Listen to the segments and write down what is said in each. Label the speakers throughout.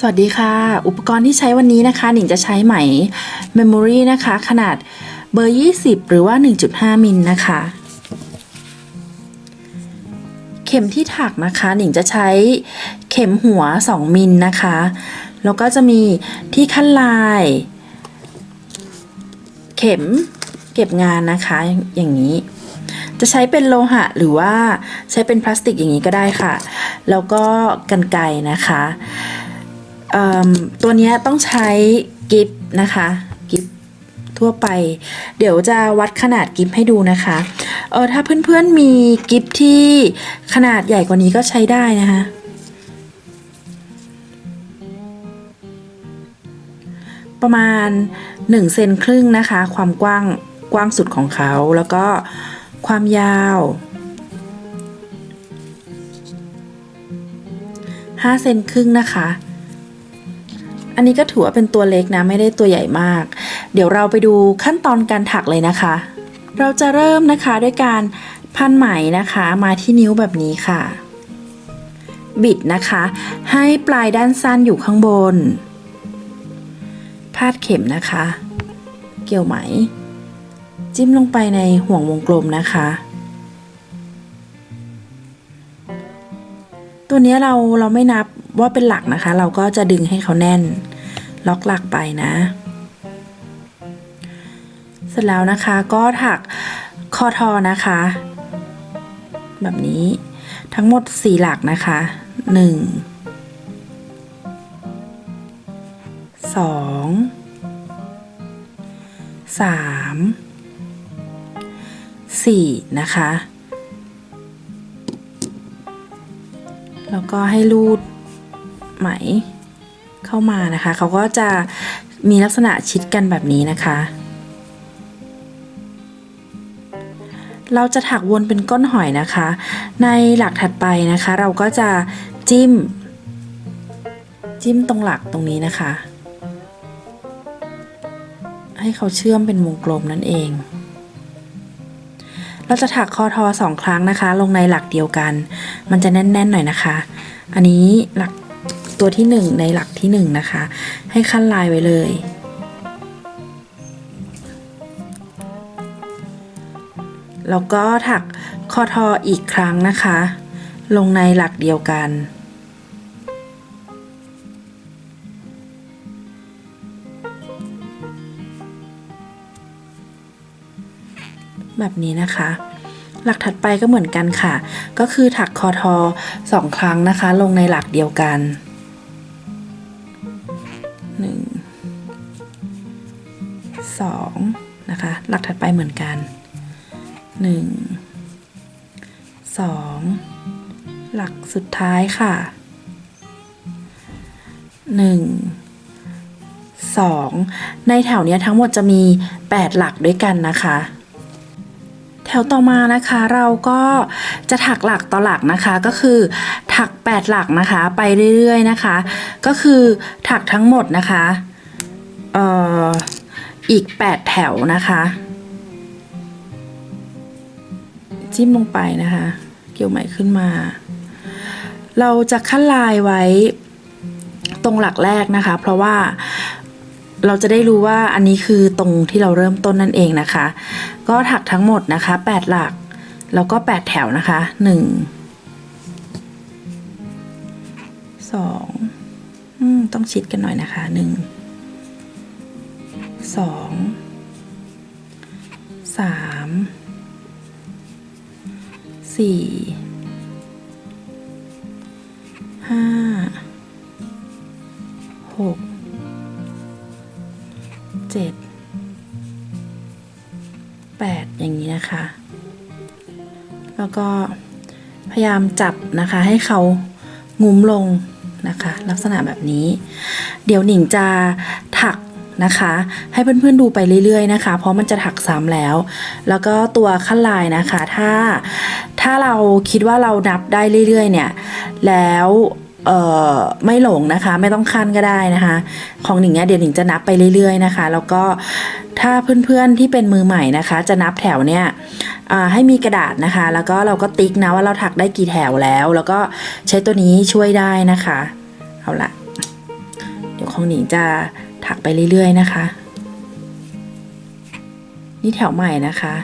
Speaker 1: สวัสดีค่ะ อุปกรณ์ที่ใช้วันนี้นะคะ หนิงจะใช้ไหม Memory นะคะ ขนาดเบอร์ 20 หรือว่า 1.5 มิลนะคะ เข็มที่ถักนะคะ หนิงจะใช้เข็มหัว 2 มิลนะคะ แล้วก็จะมีที่ขั้นลาย เข็มเก็บงานนะคะ อย่างนี้ จะใช้เป็นโลหะหรือว่าใช้เป็นพลาสติกอย่างนี้ก็ได้ค่ะ แล้วก็กันไกนะคะ ตัวนี้ต้องใช้กิฟนะคะกิฟทั่วไป เดี๋ยวจะวัดขนาดกิฟให้ดูนะคะเออถ้าเพื่อนๆมีกิฟที่ขนาดใหญ่กว่านี้ก็ใช้ได้นะคะประมาณ1เซนครึ่งนะคะ ความกว้างกว้างสุดของเขา แล้วก็ความยาว5เซนครึ่งนะคะ อันนี้ก็ถือว่าเป็นตัวเล็กนะไม่ได้ตัวใหญ่มาก เดี๋ยวเราไปดูขั้นตอนการถักเลยนะคะ เราจะเริ่มนะคะด้วยการพันไหมนะคะมาที่นิ้วแบบนี้ค่ะ บิดนะคะ ให้ปลายด้านสั้นอยู่ข้างบน พาดเข็มนะคะ เกี่ยวไหม จิ้มลงไปในห่วงวงกลมนะคะตัวนี้เราเราไม่นับ ว่าเป็นหลักนะคะ เราก็จะดึงให้เขาแน่น ล็อกหลักไปนะ เสร็จแล้วนะคะก็ถักคอทอนะคะ แบบนี้ทั้งหมด 4 หลักนะคะ 1 2 3 4 นะคะ แล้วก็ให้รูด ไหมเข้ามานะคะ เขาก็จะมีลักษณะชิดกันแบบนี้นะคะ เราจะถักวนเป็นก้นหอยนะคะ ในหลักถัดไปนะคะ เราก็จะจิ้ม จิ้มตรงหลักตรงนี้นะคะ ให้เขาเชื่อมเป็นวงกลมนั่นเอง เราจะถักคอทอสองครั้งนะคะ ลงในหลักเดียวกัน มันจะแน่นๆหน่อยนะคะ อันนี้หลัก ตัวที่หนึ่งในหลักที่หนึ่งนะคะ ให้ขั้นลายไว้เลย แล้วก็ถักคอทออีกครั้งนะคะ ลงในหลักเดียวกันแบบนี้นะคะ หลักถัดไปก็เหมือนกันค่ะ ก็คือถักคอทอสองครั้งนะคะ ลงในหลักเดียวกัน 2นะคะ หลักถัดไปเหมือนกัน 1 2 หลักสุดท้ายค่ะ 1 2 ในแถวนี้ทั้งหมดจะมี 8 หลักด้วยกันนะคะ แถวต่อมานะคะเราก็จะถักหลักต่อหลักนะคะก็คือ ถัก 8 หลักนะคะไปเรื่อยๆนะคะ ก็คือถักทั้งหมดนะคะเอ่อ อีก 8 แถวนะคะ จิ้มลงไปนะคะ เกี่ยวไหมขึ้นมา เราจะขั้นลายไว้ตรงหลักแรกนะคะ เพราะว่าเราจะได้รู้ว่าอันนี้คือตรงที่เราเริ่มต้นนั่นเองนะคะ ก็ถักทั้งหมดนะคะ 8 หลัก แล้วก็ 8 แถวนะคะ 1 2อืมต้องชิดกันหน่อยนะคะ 1 2 3 4 5 6 7 8อย่างนี้นะคะ แล้วก็พยายามจับนะคะให้เขางุ้มลงนะคะ ลักษณะแบบนี้ เดี๋ยวหนิงจะถัก นะคะ ให้เพื่อนๆดูไปเรื่อยๆนะคะ เพราะมันจะถักซ้ำแล้ว แล้วก็ตัวขั้นลายนะคะ ถ้าถ้าเราคิดว่าเรานับได้เรื่อยๆ เนี่ย แล้วเอ่อไม่หลงนะคะ ไม่ต้องขั้นก็ได้นะคะ ของหนิงเนี่ยเดี๋ยวหนิงจะนับไปเรื่อยๆนะคะ แล้วก็ถ้าเพื่อนๆที่เป็นมือใหม่นะคะ จะนับแถวเนี่ยให้มีกระดาษนะคะ แล้วก็เราก็ติ๊กนะว่าเราถักได้กี่แถวแล้ว แล้วก็ใช้ตัวนี้ช่วยได้นะคะ เอาละเดี๋ยวของหนิงจะ ถักไปเรื่อยๆนะคะ นี่แถวใหม่นะคะ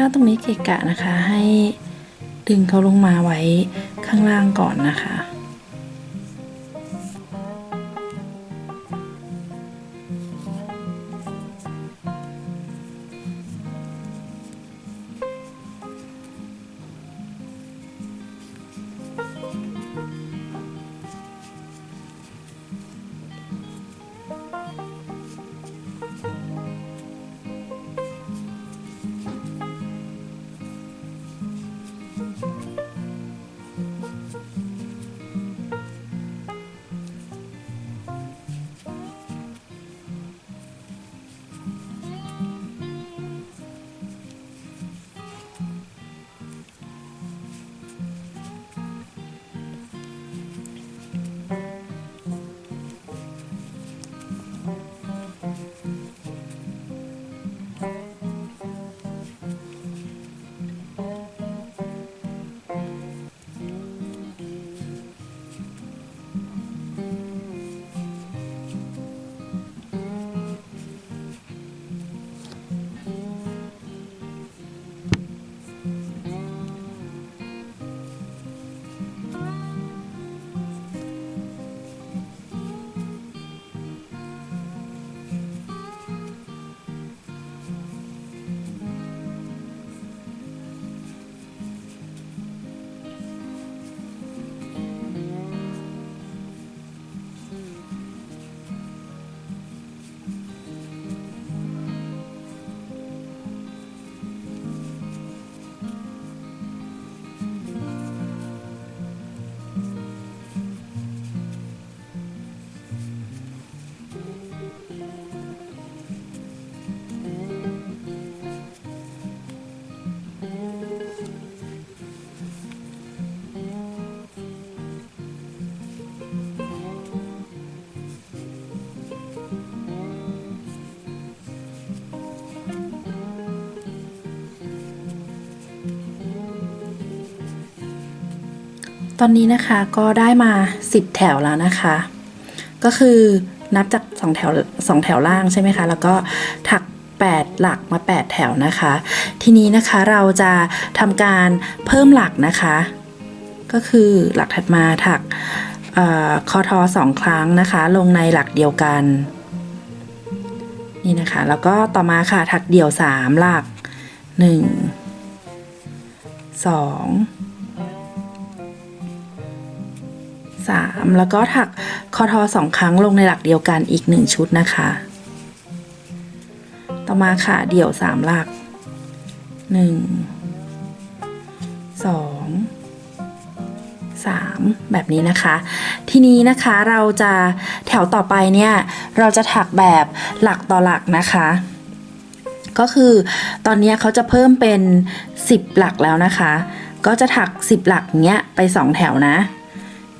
Speaker 1: ถ้าตรงนี้เกะกะนะคะให้ดึงเขาลงมาไว้ข้างล่างก่อนนะคะ ตอนนี้นะคะก็ได้มา 10 แถวแล้วนะคะ ก็คือนับจาก 2 แถว 2 แถวล่างใช่ไหมคะ แล้วก็ถัก 8 หลักมา 8 แถวนะคะ ทีนี้นะคะเราจะทำการเพิ่มหลักนะคะ ก็คือหลักถัดมาถักออคอทอสองครั้งนะคะ ลงในหลักเดียวกัน นี่นะคะ แล้วก็ต่อมาค่ะถักเดี่ยว 3 หลัก 1 2 สามแล้วก็ถักคอทอสองครั้งลงในหลักเดียวกันอีกหนึ่งชุดนะคะ ต่อมาค่ะเดี่ยวสามหลักหนึ่งสองสามแบบนี้นะคะ ทีนี้นะคะเราจะแถวต่อไปเนี่ย เราจะถักแบบหลักต่อหลักนะคะ ก็คือตอนนี้เขาจะเพิ่มเป็น 10 หลักแล้วนะคะ ก็จะถัก 10 หลักเนี้ยไป 2 แถวนะ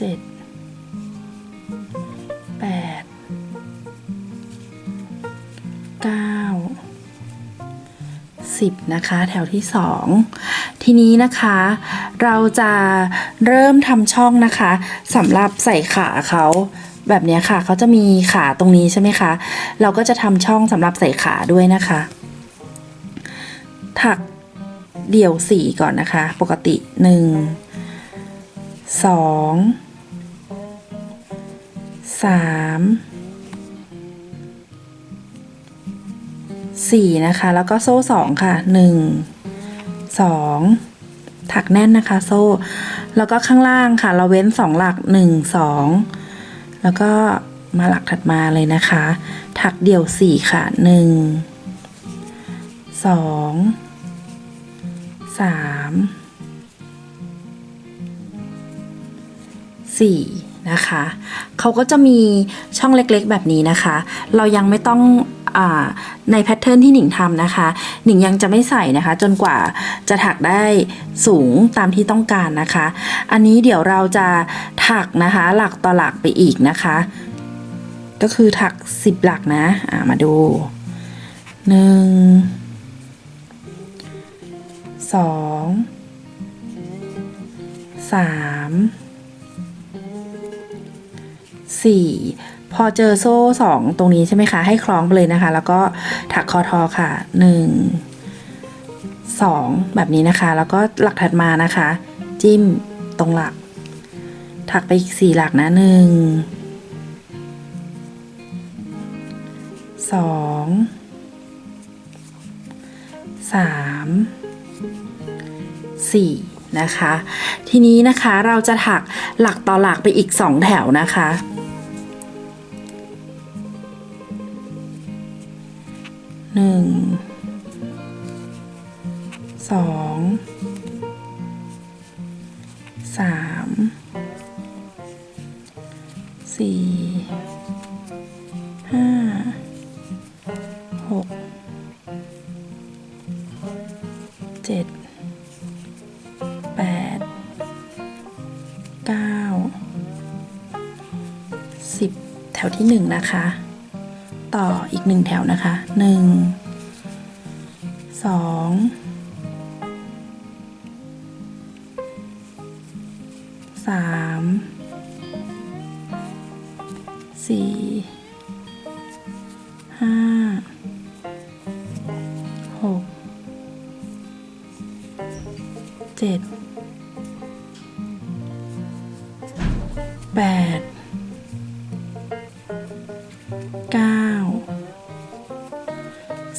Speaker 1: เจ็ดแปดเก้าสิบนะคะ แถวที่สองทีนี้นะคะ เราจะเริ่มทำช่องนะคะสำหรับใส่ขาเขาแบบนี้ค่ะเขาจะมีขาตรงนี้ใช่ไหมคะ เราก็จะทำช่องสำหรับใส่ขาด้วยนะคะ ถักเดี่ยวสี่ก่อนนะคะ ปกติหนึ่งสอง สามสี่นะคะ แล้วก็โซ่สองค่ะหนึ่งสองถักแน่นนะคะ โซ่ แล้วก็ข้างล่างค่ะ เราเว้นสองหลักหนึ่งสองแล้วก็มาหลักถัดมาเลยนะคะ ถักเดี่ยวสี่ค่ะหนึ่งสองสามสี่ นะคะเขาก็จะมีช่องเล็กๆแบบนี้นะคะ เรายังไม่ต้องอในแพทเทิร์นที่หนิงทำนะคะ หนิงยังจะไม่ใส่นะคะ จนกว่าจะถักได้สูงตามที่ต้องการนะคะ อันนี้เดี๋ยวเราจะถักนะคะ หลักต่อหลักไปอีกนะคะ ก็คือถัก 10 หลักนะอ่ามาดูหนึ่ง สี่พอเจอโซ่สองตรงนี้ใช่ไหมคะ ให้คล้องไปเลยนะคะ แล้วก็ถักคอทอค่ะหนึ่งสองแบบนี้นะคะ แล้วก็หลักถัดมานะคะ จิ้มตรงหลัก ถักไปอีกสี่หลักนะหนึ่งสองสาม4นะคะ ทีนี้นะคะเราจะถักหลักต่อหลักไปอีก 2 แถวนะคะ สองสามสี่ห้าหกเจ็ดแปดเก้าสิบแถวที่หนึ่งนะคะ ต่ออีกหนึ่งแถวนะคะหนึ่ง สองสามสี่ห้าหกเจ็ดแปดเก้า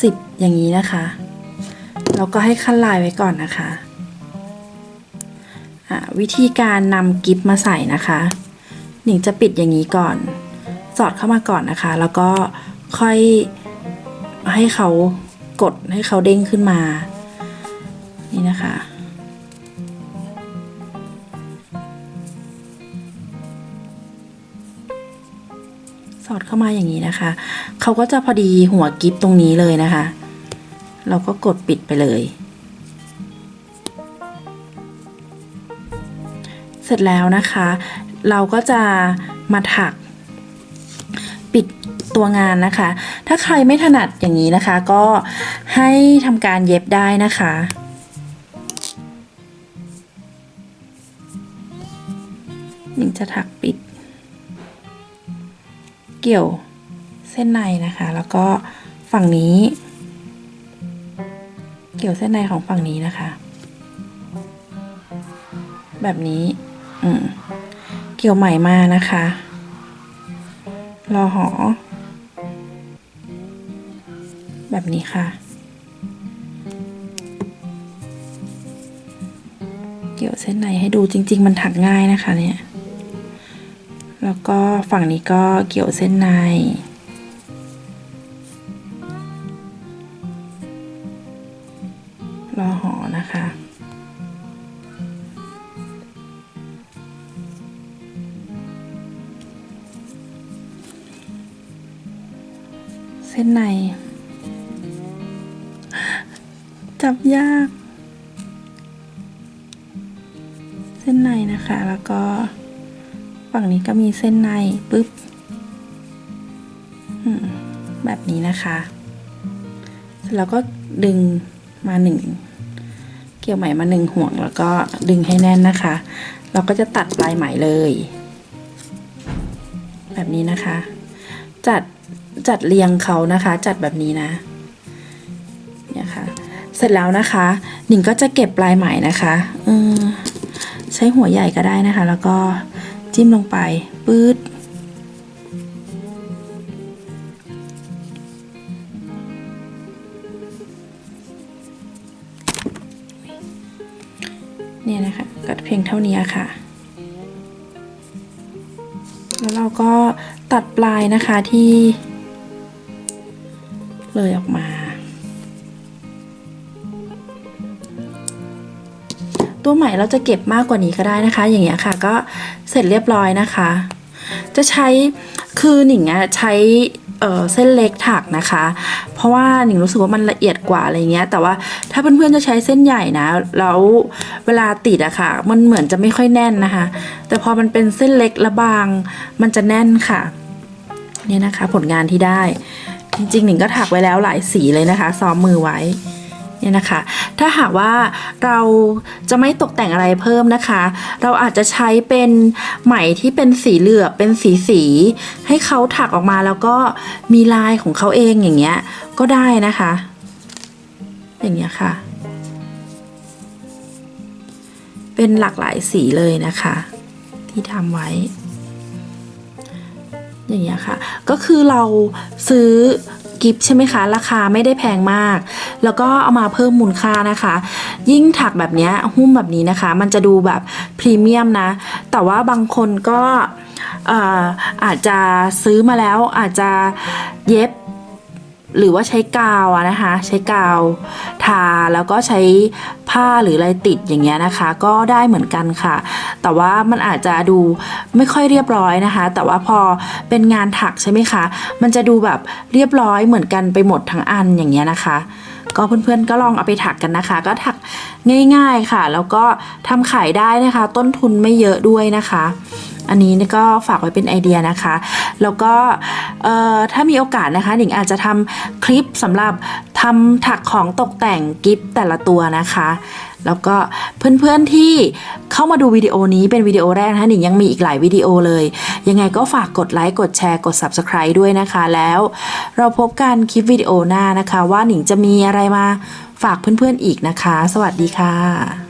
Speaker 1: สิบอย่างนี้นะคะ เราก็ให้ขั้นลายไว้ก่อนนะคะอะวิธีการนำกิฟมาใส่นะคะ หนิงจะปิดอย่างนี้ก่อน สอดเข้ามาก่อนนะคะ แล้วก็ค่อยให้เขากดให้เขาเด้งขึ้นมา นี่นะคะสอดเข้ามาอย่างนี้นะคะ เขาก็จะพอดีหัวกิฟตรงนี้เลยนะคะ เราก็กดปิดไปเลย เสร็จแล้วนะคะ เราก็จะมาถักปิดตัวงานนะคะ ถ้าใครไม่ถนัดอย่างนี้นะคะ ก็ให้ทำการเย็บได้นะคะหนิงจะถักปิด เกี่ยวเส้นในนะคะ แล้วก็ฝั่งนี้ เกี่ยวเส้นในของฝั่งนี้นะคะ แบบนี้ อืม เกี่ยวใหม่มานะคะ รอหอ แบบนี้ค่ะ เกี่ยวเส้นในให้ดูจริง ๆ มันถักง่ายนะคะเนี่ย แล้วก็ฝั่งนี้ก็เกี่ยวเส้นใน จับยาก เส้นในนะคะ แล้วก็ฝั่งนี้ก็มีเส้นในปุ๊บแบบนี้นะคะเสร็จแล้วก็ดึงมาหนึ่งเกี่ยวไหมมาหนึ่งห่วงแล้วก็ดึงให้แน่นนะคะ เราก็จะตัดปลายไหมเลย แบบนี้นะคะ จัดจัดเรียงเขานะคะ จัดแบบนี้นะ เสร็จแล้วนะคะหนิงก็จะเก็บปลายไหมนะคะใช้หัวใหญ่ก็ได้นะคะ แล้วก็จิ้มลงไปปื๊ดเนี่ยนะคะก็เพียงเท่านี้ค่ะ แล้วเราก็ตัดปลายนะคะที่เลยออกมา ตัวใหม่เราจะเก็บมากกว่านี้ก็ได้นะคะ อย่างเงี้ยค่ะก็เสร็จเรียบร้อยนะคะ จะใช้คือหนิงอะใช้เเส้นเล็กถักนะคะ เพราะว่าหนิงรู้สึกว่ามันละเอียดกว่าอะไรเงี้ย แต่ว่าถ้าเพื่อนๆจะใช้เส้นใหญ่นะแล้วเวลาติดอะค่ะ มันเหมือนจะไม่ค่อยแน่นนะคะ แต่พอมันเป็นเส้นเล็กและบางมันจะแน่นค่ะเนี่ยนะคะ ผลงานที่ได้ จริงๆหนิงก็ถักไว้แล้วหลายสีเลยนะคะ ซ้อมมือไว้ เนี่ยนะคะ ถ้าหากว่าเราจะไม่ตกแต่งอะไรเพิ่มนะคะ เราอาจจะใช้เป็นไหมที่เป็นสีเหลือบเป็นสีสีให้เขาถักออกมาแล้วก็มีลายของเขาเองอย่างเงี้ยก็ได้นะคะ อย่างเงี้ยค่ะ เป็นหลากหลายสีเลยนะคะ ที่ทำไว้ อย่างเงี้ยค่ะ ก็คือเราซื้อกิฟใช่ไหมคะ ราคาไม่ได้แพงมาก แล้วก็เอามาเพิ่มมูลค่านะคะ ยิ่งถักแบบเนี้ยหุ้มแบบนี้นะคะ มันจะดูแบบพรีเมียมนะ แต่ว่าบางคนก็อ่ออาจจะซื้อมาแล้วอาจจะเย็บ หรือว่าใช้กาวนะคะ ใช้กาวทาแล้วก็ใช้ผ้าหรืออะไรติดอย่างเงี้ยนะคะ ก็ได้เหมือนกันค่ะ แต่ว่ามันอาจจะดูไม่ค่อยเรียบร้อยนะคะ แต่ว่าพอเป็นงานถักใช่ไหมคะ มันจะดูแบบเรียบร้อยเหมือนกันไปหมดทั้งอันอย่างเงี้ยนะคะ ก็เพื่อนๆก็ลองเอาไปถักกันนะคะ ก็ถักง่ายๆค่ะ แล้วก็ทำขายได้นะคะ ต้นทุนไม่เยอะด้วยนะคะ อันนี้ก็ฝากไว้เป็นไอเดียนะคะ แล้วก็ถ้ามีโอกาสนะคะหนิงอาจจะทำคลิปสำหรับทำถักของตกแต่งกิฟต์แต่ละตัวนะคะ แล้วก็เพื่อนๆที่เข้ามาดูวิดีโอนี้เป็นวิดีโอแรกนะคะหนิงยังมีอีกหลายวิดีโอเลย ยังไงก็ฝากกดไลค์กดแชร์กด Subscribe ด้วยนะคะ แล้วเราพบกันคลิปวิดีโอหน้านะคะ ว่าหนิงจะมีอะไรมาฝากเพื่อนๆอีกนะคะ สวัสดีค่ะ